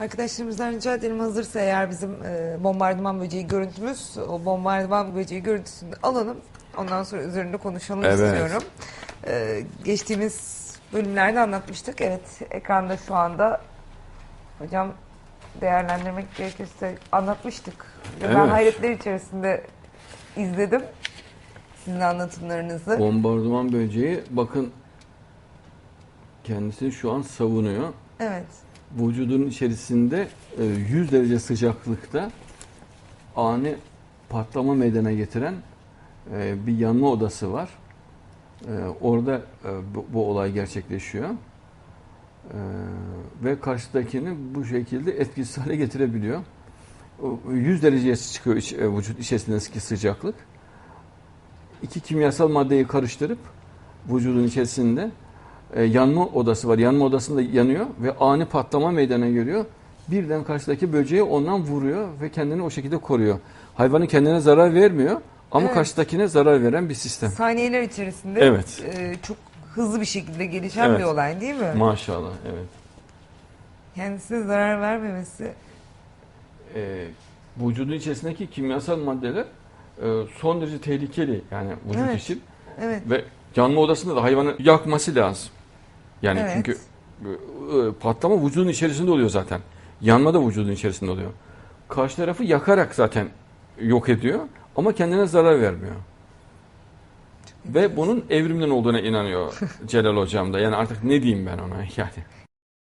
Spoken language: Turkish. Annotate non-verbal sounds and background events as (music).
Arkadaşlarımızdan rica edelim hazırsa eğer bizim e, bombardıman böceği görüntümüz, o bombardıman böceği görüntüsünü alalım. Ondan sonra üzerinde konuşalım Evet. istiyorum. E, geçtiğimiz bölümlerde anlatmıştık. Evet ekranda şu anda hocam değerlendirmek gerekirse anlatmıştık. Ve Ben Evet. hayretler içerisinde izledim sizin anlatımlarınızı. Bombardıman böceği bakın kendisini şu an savunuyor. Evet. Vücudun içerisinde e, 100 derece sıcaklıkta ani patlama meydana getiren e, bir yanma odası var. E, Orada e, bu, olay gerçekleşiyor. E, Ve karşıdakini bu şekilde etkisiz hale getirebiliyor. O 100 dereceye çıkıyor e, vücut içerisindeki sıcaklık. İki kimyasal maddeyi karıştırıp vücudun içerisinde e, yanma odası var. Yanma odasında yanıyor ve ani patlama meydana geliyor. Birden karşıdaki böceği ondan vuruyor ve kendini o şekilde koruyor. Hayvanın kendine zarar vermiyor ama Evet. karşıdakine zarar veren bir sistem. Saniyeler içerisinde Evet. e, çok hızlı bir şekilde gelişen Evet. bir olay değil mi? Maşallah evet. Kendisine zarar vermemesi. E, vücudun içerisindeki kimyasal maddeler e, son derece tehlikeli yani vücut Evet. için Evet. ve yanma odasında da hayvanı yakması lazım. Yani Evet. çünkü e, patlama vücudun içerisinde oluyor zaten. Yanma da vücudun içerisinde oluyor. Karşı tarafı yakarak zaten yok ediyor ama kendine zarar vermiyor. Ve bunun evrimden olduğuna inanıyor (laughs) Celal Hocam da. Yani artık ne diyeyim ben ona yani.